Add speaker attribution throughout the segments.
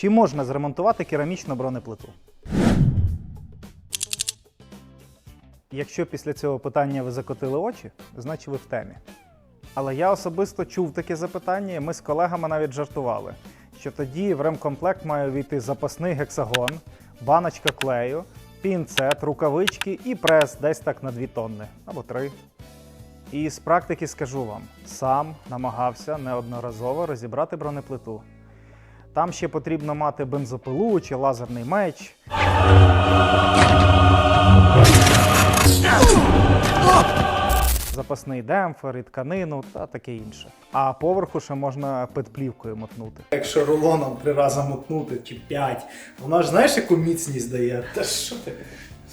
Speaker 1: Чи можна зремонтувати керамічну бронеплиту? Якщо після цього питання ви закотили очі, значить ви в темі. Але я особисто чув таке запитання, і ми з колегами навіть жартували, що тоді в ремкомплект має війти запасний гексагон, баночка клею, пінцет, рукавички і прес десь так на 2 тонни або 3. І з практики скажу вам, сам намагався неодноразово розібрати бронеплиту. Там ще потрібно мати бензопилу чи лазерний меч. Запасний демпфер і тканину та таке інше. А поверху ще можна педплівкою мотнути.
Speaker 2: Якщо рулоном три рази мотнути чи п'ять, вона ж знаєш, яку міцність дає? Та що ти?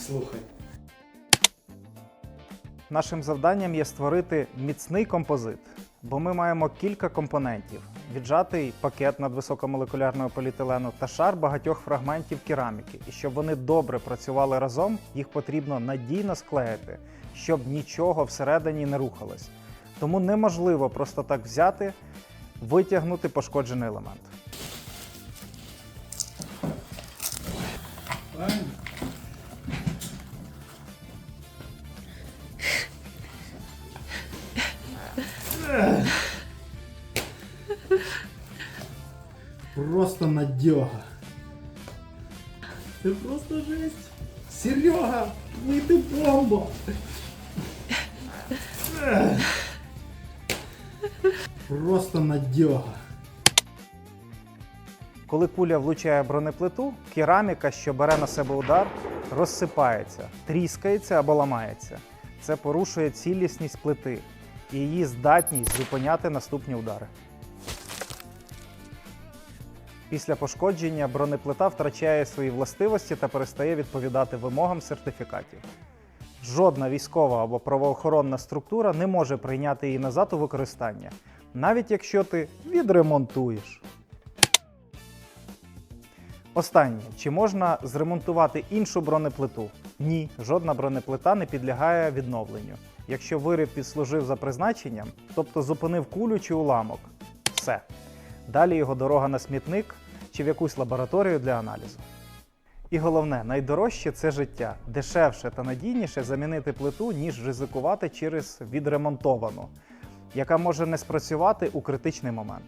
Speaker 2: Слухай.
Speaker 1: Нашим завданням є створити міцний композит, бо ми маємо кілька компонентів: віджатий пакет надвисокомолекулярного поліетилену та шар багатьох фрагментів кераміки. І щоб вони добре працювали разом, їх потрібно надійно склеїти, щоб нічого всередині не рухалось. Тому неможливо просто так взяти, витягнути пошкоджений елемент.
Speaker 2: Просто надьога. Це просто жесть. Серега, ну ти бомба. Просто надьога.
Speaker 1: Коли куля влучає бронеплиту, кераміка, що бере на себе удар, розсипається, тріскається або ламається. Це порушує цілісність плити і її здатність зупиняти наступні удари. Після пошкодження бронеплита втрачає свої властивості та перестає відповідати вимогам сертифікатів. Жодна військова або правоохоронна структура не може прийняти її назад у використання, навіть якщо ти відремонтуєш. Останнє, чи можна зремонтувати іншу бронеплиту? Ні, жодна бронеплита не підлягає відновленню. Якщо виріб підслужив за призначенням, тобто зупинив кулю чи уламок, все. Далі його дорога на смітник чи в якусь лабораторію для аналізу. І головне, найдорожче це життя. Дешевше та надійніше замінити плиту, ніж ризикувати через відремонтовану, яка може не спрацювати у критичний момент.